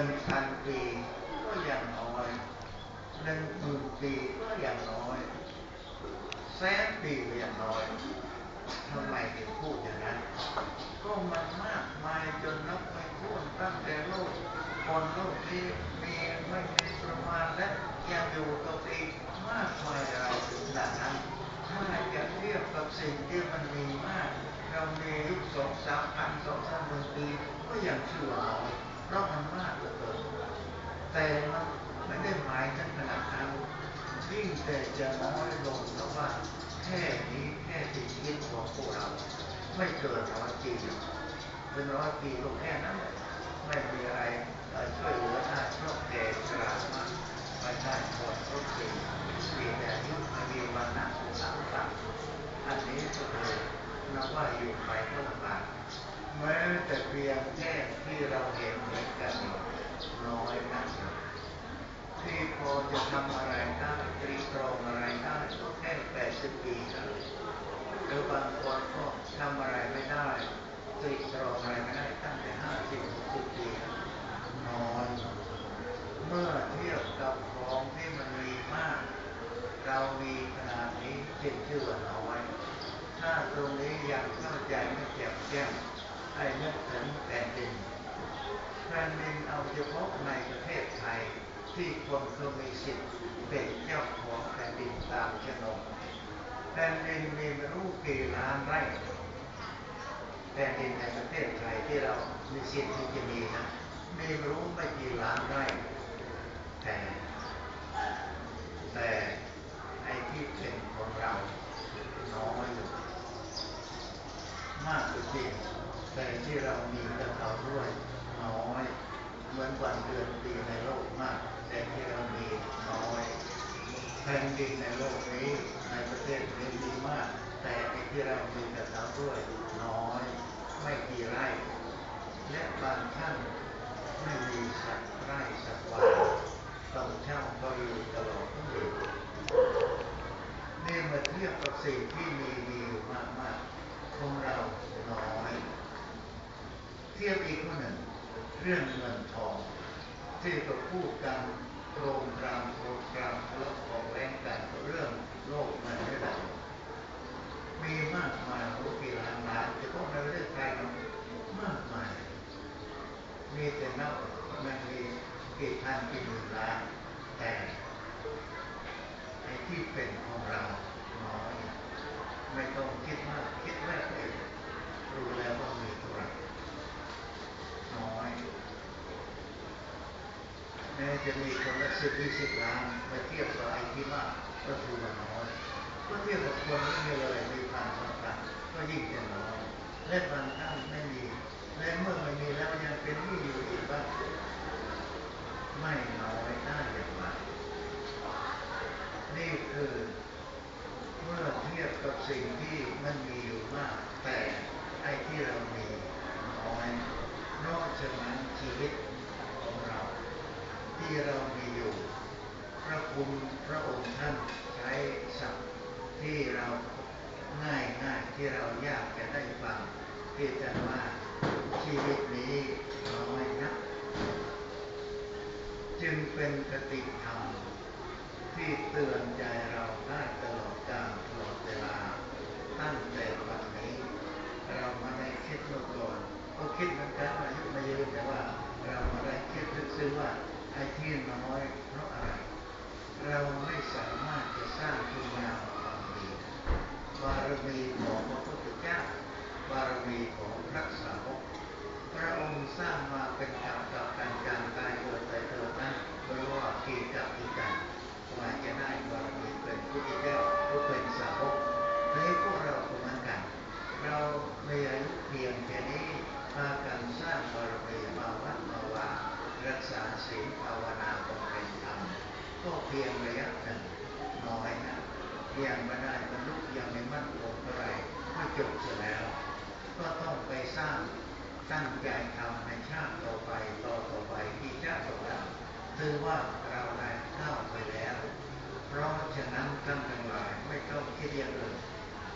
นึ่งพันปีก็ยังน้อยหนึ่งหมื่นปีก็ยังน้อยแสนปีก็ยังน้อยทำไมถึงพูดอย่างนั้น ก็มันมากมายจนนับไม่ถ้วนตั้งแต่โลกคนโลกที่มีไม่มีประมาณและยังอยู่กับอีกมากมายอะไรถึงขนาดนั้นถ้าจะเทียบกับสิ่งที่มันมีมาก เรามียุคสองสามพันสองสามหมื่นปีก็ยังชื่อว่าน้อย เพราะมันมากเหลือเกินแต่มันไม่ได้หมายถึงขนาดนั้นยิ่งแต่จะน้อยลงเพราะว่าแค่นี้แค่สิ่งคิดของพวกเรา ไม่เกินร้อยปีเป็นร้อยปีก็แค่นั้นแหละไม่มีอะไรช่วยเหลือได้เพราะแก่ชรามาไม่ได้หมดทุกสิ่งมีแต่ยุไม่มีวันนะสามสัตว์อันนี้ก็เลยนับว่าอยู่ไปก็ลำบาก แม้แต่เพียงแค่ที่เราเห็นเหมือนกันน้อยนักที่พอจะทำอะไรได้ตรีตรองอะไรได้ก็แค่แปดสิบปีเท่านั้นหรือบางคนก็ทำอะไรไม่ได้ตรีตรองอะไรไม่ได้ตั้งแต่ห้าสิบหกสิบปีน้อยเมื่อเทียบกับของที่มันมีมาก เรามีขนาดนี้จึงชื่อว่าน้อยถ้าตรงนี้ยังเข้าใจไม่แจ่มแจ้ง ให้นึกถึงแผ่นดินแผ่นดินเอาเฉพาะในประเทศไทยที่คนเขามีสิทธิ์เป็นเจ้าของแผ่นดินตามโฉนดแผ่นดินมีรู้กี่ล้านไร่แผ่นดินในประเทศไทยที่เรามีสิทธิ์ที่จะมีนะมีไม่รู้ไม่กี่ล้านไร่แต่แต่ไอ้ที่เป็นของเราน้อยอยู่มากจริง แต่ที่เรามีกับเขาด้วยน้อยเหมือนวันเดือนปีในโลกมาก แต่ที่เรามีน้อยแผ่นดินในโลกนี้ในประเทศนี้ดีมาก แต่ที่เรามีกับเขาด้วยน้อย ไม่กี่ไร่ และบางท่านไม่มีสักไร่สักวาต้องเช่าก็อยู่ตลอดทั้งปีนี่มาเทียบกับสิ่งที่มีมีอยู่มากๆของเราน้อย ทียบอีกคนหนึ่ง เรื่องเงินทอง ที่ก็พูดกันโครงกรามโครงกรามทะเลาะของแรงกันเรื่องโลกมันไม่ได้มีมากมายรู้กี่ล้านล้านเฉพาะในประเทศไทยมันมากมาย มีแต่นับมันมีกี่พันกี่หมื่นล้านแต่ไอ้ที่เป็นของเราน้อยไม่ต้องคิดมากคิดแรกเลยรู้แล้วว่ามีเท่าไหร่ น้อยแม้จะมีคนละสิบยี่สิบล้านมาเทียบกับไอ้ที่มากก็ถือว่าน้อยก็เทียบกับคนที่มีเลยมีพันสองพันก็ยิ่งจะน้อยและบางท่านไม่มี และเมื่อไม่มีแล้วยังเป็นหนี้อยู่อีกบ้างไม่น้อยน้าอย่างไรนี่คือเมื่อเทียบกับสิ่งที่มันมีอยู่มาก แต่ไอ้ที่เรามีน้อย นอกจากนั้นชีวิตของเรา ที่เรามีอยู่ พระคุณพระองค์ท่านใช้ศัพท์ที่เราง่ายง่ายที่เรายากจะได้ฟังที่จะว่าชีวิตนี้น้อยนักจึงเป็นกติธรรมที่เตือนใจเราได้ตลอดกาลตลอดเวลาตั้งแต่วันนี้ เราม่ได้คิดมาก่อน ก็คิดเหมือนกันอายุไม่ยืนแต่ว่าเราไม่ได้คิดลึกซึ้งว่าไอ้ที่น้อยเพราะอะไร เราไม่สามารถจะสร้างคุณงามความดีบารมีของพระพุทธเจ้าบารมีของพระสาวกพระองค์สร้างมาเป็นกับกับการการตายเกิดไปเกิดนั้นไม่รู้ว่ากี่กับกี่กันกว่าจะได้บารมีเป็นพุทธเจ้าหรือเป็นสาวกในพวกเราเหมือนกัน เรามีอายุเพียงแค่นี้ากันสร้างบารมีมาวัดมาวารักษาศีลภาวนาบำเพ็ญธรรมก็เพียงระยะหนึ่งน้อยนะยังไม่ได้บรรลุยังไม่มั่นคงเท่าไรก็จบเสียแล้ว ก็ต้องไปสร้างตั้งใจทำในชาติต่อไปต่อต่อไปที่ชาติต่อไปถือว่าเราได้ก้าไปแล้ว เพราะฉะนั้นท่านทั้งหลายไม่ต้องคิดอย่างอื่น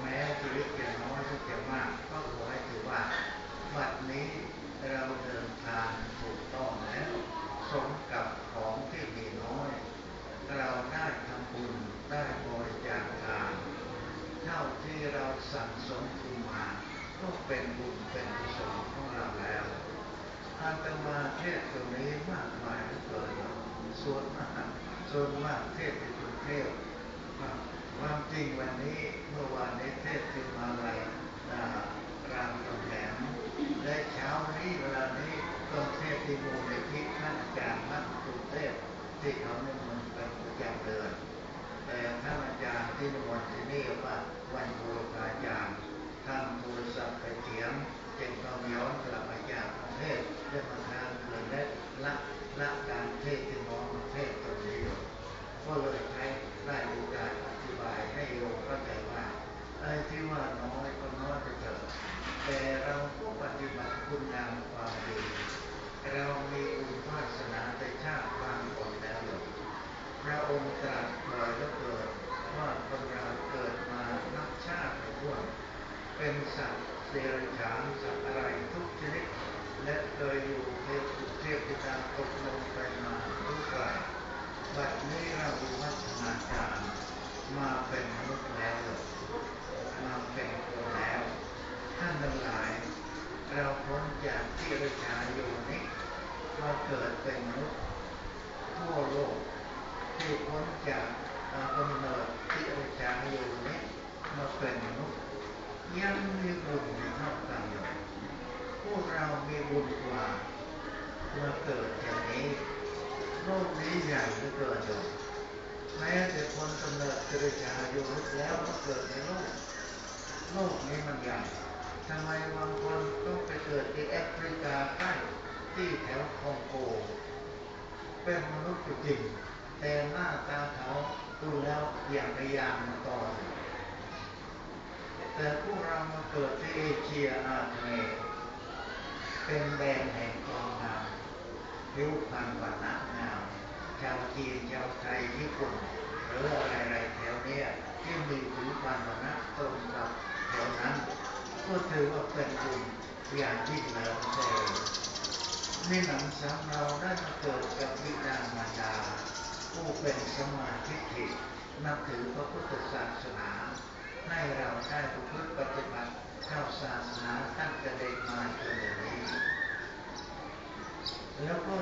แม้ชีวิตจะน้อยหรือจะมากก็ขอให้ถือว่า บัดนี้เราเดินทางถูกต้องแล้วสมกับของที่มีน้อย เราได้ทำบุญได้บริจาคทานเท่าที่เราสั่งสมบุญมาก็เป็นบุญเป็นกุศลของเราแล้วอาตมาเทศตรงนี้มากมายเกินส่วนมากส่วนมากเทศที่กรุงเทพความจริงวันนี้เมื่อวานนี้เทศที่มาลายรามคำแหง และเช้านี้เวลานี้ก็เทศที่มูลในที่ท่านอาจารย์มั่นกรุงเทพที่เขาในมนต์เป็นประจำเดือนแต่ท่านอาจารย์ที่นมนต์ที่นี่ว่าวันบูรพาจารย์ท่านโทรศัพท์ไปเถียงจึงต้องย้อนกลับมาจากประเทศเรื่อมาทางเกินและละละการเทศที่น้องประเทศตรงนี้อยู่ก็เลยใช้ได้โอกาสอธิบายให้โยมเข้าใจว่า ไอ้ที่ว่าน้อยก็น้อยไปเถอะแต่เราก็ปฏิบัติคุณงามความดีเรามีอุปาสนาในชาติบางคนแล้วหรอพระองค์ตรัสบ่อยแล้วเกิดว่าคนเราเกิดมานับชาติทั่วเป็นสัตว์เดรัจฉานสัตว์อะไรทุกชนิดและเคยอยู่เทพเทพธิดาตกลงไปมาทุกฝ่ายบัดนี้เราวิวัฒนาการมาเป็นมนุษย์แล้วหรอกมาเป็นคนแล้ว ท่านทั้งหลาย เราพ้น จากที่ราชาอยู่นี้มาเกิดเป็นมนุษย์ทั่วโลกที่พ้นจากกำเนิดที่ราชาอยู่นี้มาเป็นมนุษย์ยังมีบุญไม่เท่ากันอยู่พวกเรามีบุญกว่ามาเกิดอย่างนี้โลกนี้ใหญ่เหลือเกินอยู่แม้แต่คนกำเนิดราชาอยู่แล้วมาเกิดในโลกโลกนี้มันใหญ่ ทำไมบางคนต้องไปเกิดที่แอฟริกาใต้ที่แถวคองโก เป็นมนุษย์จริง แต่หน้าตาเขาดูแล้วอย่างพยายามต่อแต่พวกเรามาเกิดที่เอเชียอาเนย์เป็นแดนแห่งความงามผิวพรรณวันณะงามชาวจีนชาวไทยญี่ปุ่นหรืออะไรๆแถวเนี้ยที่มีผิวพรรณวันณะตรงกับแถวนั้น ก็ถือว่าเป็นบุญอย่างยิ่งแล้วแต่นี่หนังซ้ำเราได้มาเกิดกับวิดามารดา ผู้เป็นสมาธิินับถือพระพุทธศาสนา ให้เราได้ประพฤติปฏิบัติเข้าศาสนาตั้งแต่เด็กมาจนถึงนี้ แล้วก็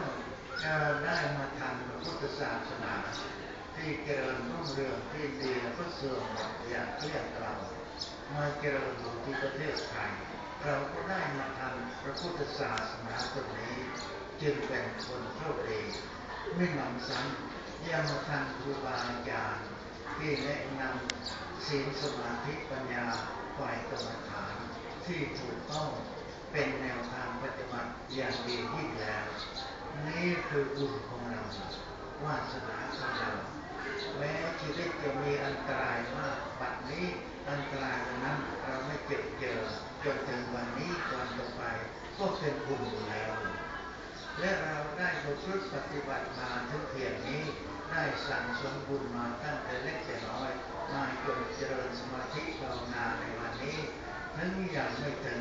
ได้มาทำพระพุทธศาสนา ที่เจริญรุ่งเรืองที่ดีแล้วก็เสื่อมอย่างเกลี้ยงเกล่า มาเจริญอยู่ที่ประเทศไทยเราก็ได้มาทำพระพุทธศาสนาตรงนี้ จึงเป็นคนโชคดีไม่หนำซ้ำยังมาทำครูบาอาจารย์ที่แนะนำศีลสมาธิปัญญาฝ่ายกรรมฐานที่ถูกต้องเป็นแนวทางปฏิบัติอย่างดียิ่แล้ว นี่คือบุญของเราวาสนาของเราแม้ชีวิตจะมีอันตรายมากบัดนี้อันตรายนั้นเราไม่เจ็บเจอจนถึงวันนี้วันต่อไป ก็เป็นบุญแล้ว และเราได้ประพฤติปฏิบัติมาถึงเพียงนี้ ได้สั่งสมบุญมาตั้งแต่เล็กแต่น้อย มาจนเจริญสมาธิภาวนาในวันนี้ถึงยังไม่ถึง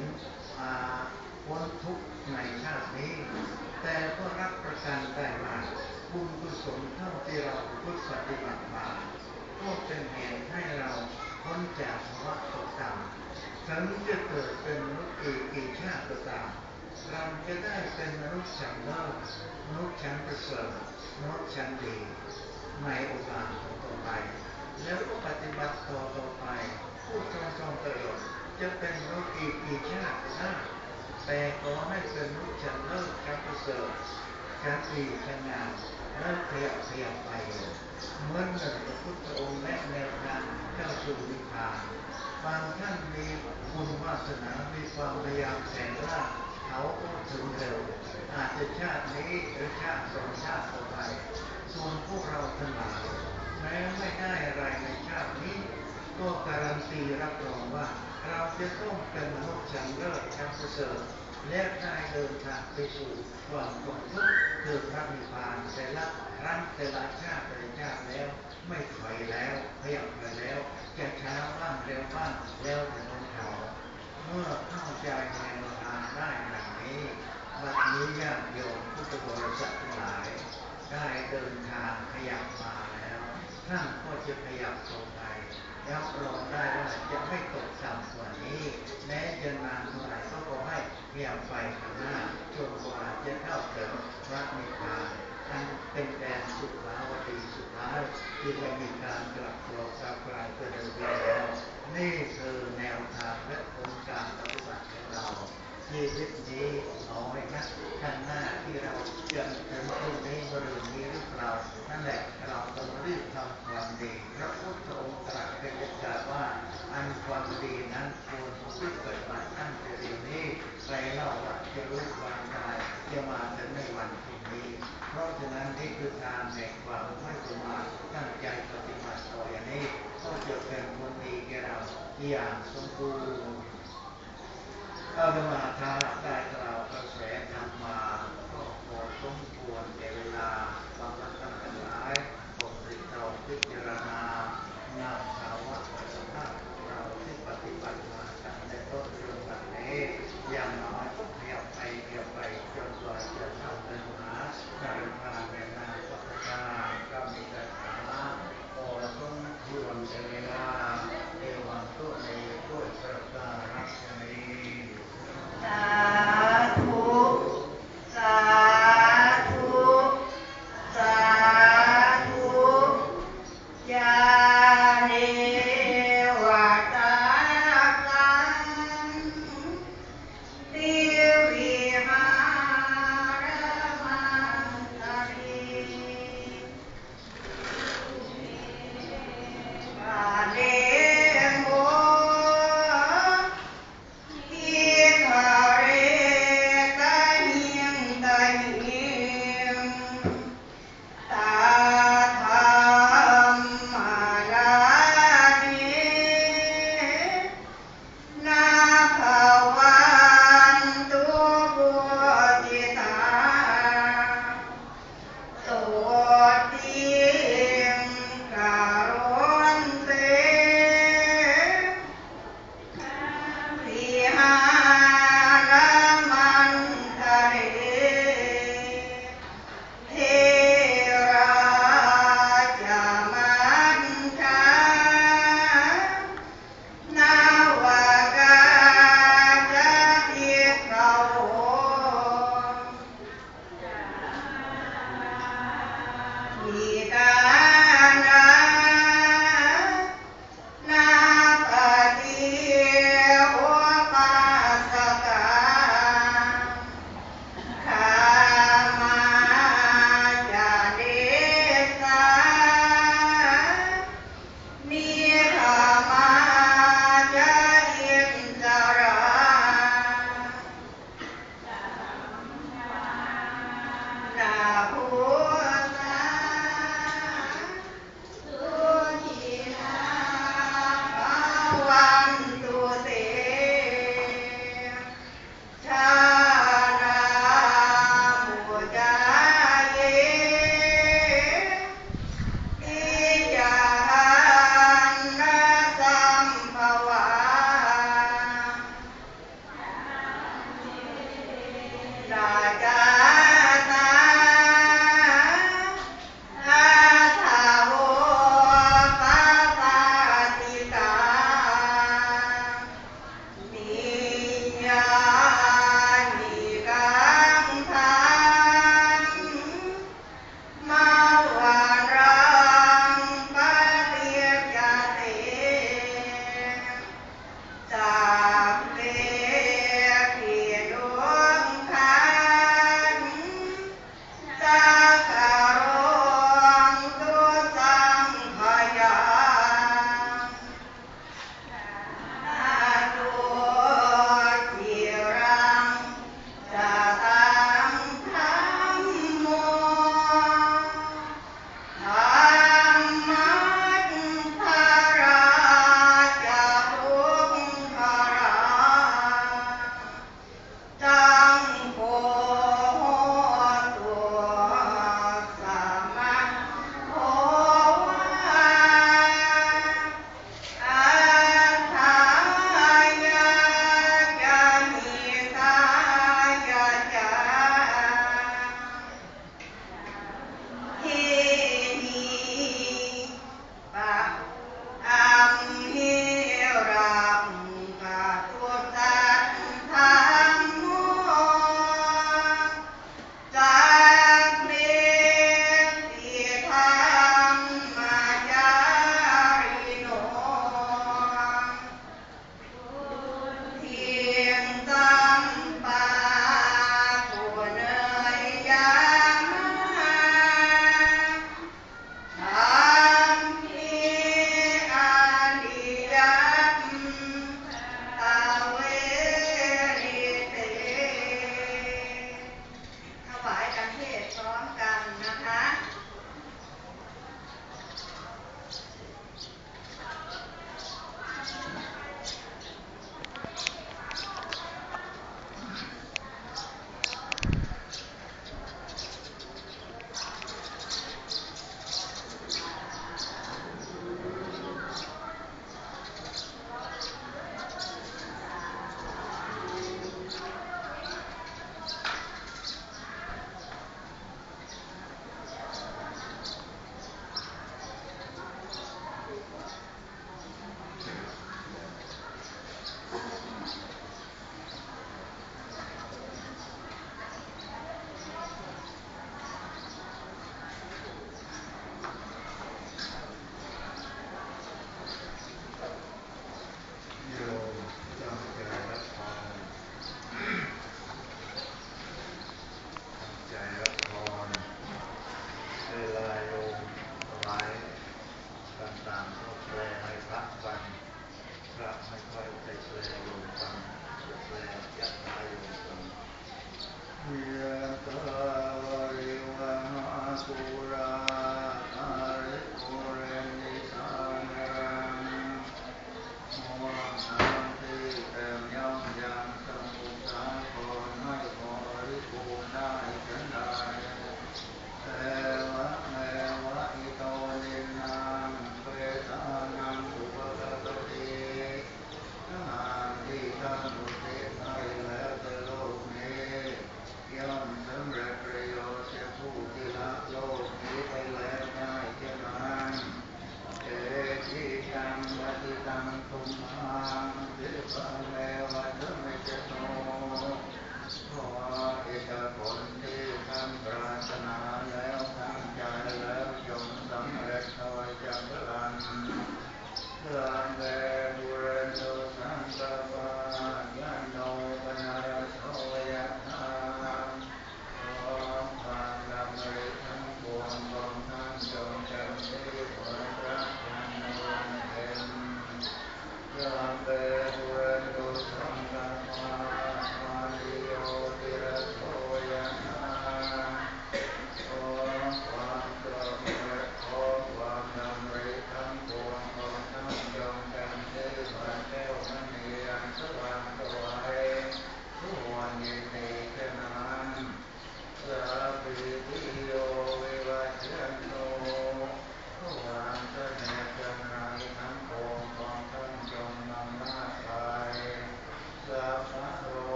พ้นทุกข์ในชาตินี้ แต่ก็รับประกันได้ว่าบุญกุศลเท่าที่เราพุทธปฏิบัติมาก็เป็นเหตุให้เราพ้นจากภาวะตกต่ำ ถึงจะเกิดเป็นมนุษย์อีกกี่ชาติก็ตามเราจะได้เป็นมนุษย์ชั้นเลิศมนุษย์ชั้นประเสริฐมนุษย์ชั้นดีในโอกาสต่อไป แล้วก็ปฏิบัติต่อต่อไป ผู้ทรงทรงประโยชน์จะเป็นมนุษย์อีกกี่ชาติก็ได้แต่ขอให้เป็นมนุษย์ชั้นเลิศชั้นประเสริฐชั้นดีชั้นงาม แล้วขยับขยับไปเหมือนหนึ่งพระพุทธองค์แนะแนวทางเข้าสู่นิพพานบางท่านมีบุญวาสนา มีความพยายามแข่งล่าเขาก็ถึงเร็ว อาจจะชาตินี้หรือชาติสองชาติต่อไป ส่วนพวกเราทั้งหลายแม้ไม่ได้อะไรในชาตินี้ ก็การันตีรับรองว่า เราจะต้องเป็นมนุษย์ชั้นเลิศชั้นประเสริฐ และได้เดินทางไปสู่ความพ้นทุกข์คือพระนิพพานแต่ละครั้งแต่ละชาติแต่ละชาติแล้ว ไม่ถอยแล้วพยับไปแล้วจะช้าบ้างเร็วบ้างแล้วแต่คนเขาเมื่อเข้าใจในทางได้ดังนี้บัดนี้ญาติโยมพุทธบริษัททั้งหลาย ได้เดินทางขยับมาแล้วท่านก็จะขยับต่อไป รับรองได้ว่าจะไม่ตกต่ำกว่านี้ แม้จะนานเท่าไหร่ก็ขอให้เรียบไปข้างหน้าจนกว่าจะเข้าถึงพระนิพพานอันเป็นแดนสุขาวดีสุดท้ายที่ไม่มีการกลับตัวกลับกลายเกิดเดิมแล้ว นี่คือแนวทางและผลการปฏิบัติของเราชีวิตนี้น้อยนะข้างหน้าที่เราจะถึงตรงนี้บริเวณนี้หรือเปล่านั่นแหละเราต้องรีบทำความดีพระพุทธองค์ตรัส เป็นเด็ดขาดว่าอันความดีนั้นควรที่เกิดมาตั้งแต่เดี๋ยวนี้ใครเล่าว่าจะรู้ความตายจะมาถึงในวันพรุ่งนี้ เพราะฉะนั้นนี่คือทางแห่งความไม่ประมาทตั้งใจปฏิบัติต่ออย่างนี้ก็จะเป็นคนดีแก่เราอย่างสมบูรณ์อาตมาทาได้กล่าวกระแสธรรมาก็พอสมควร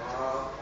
Oh,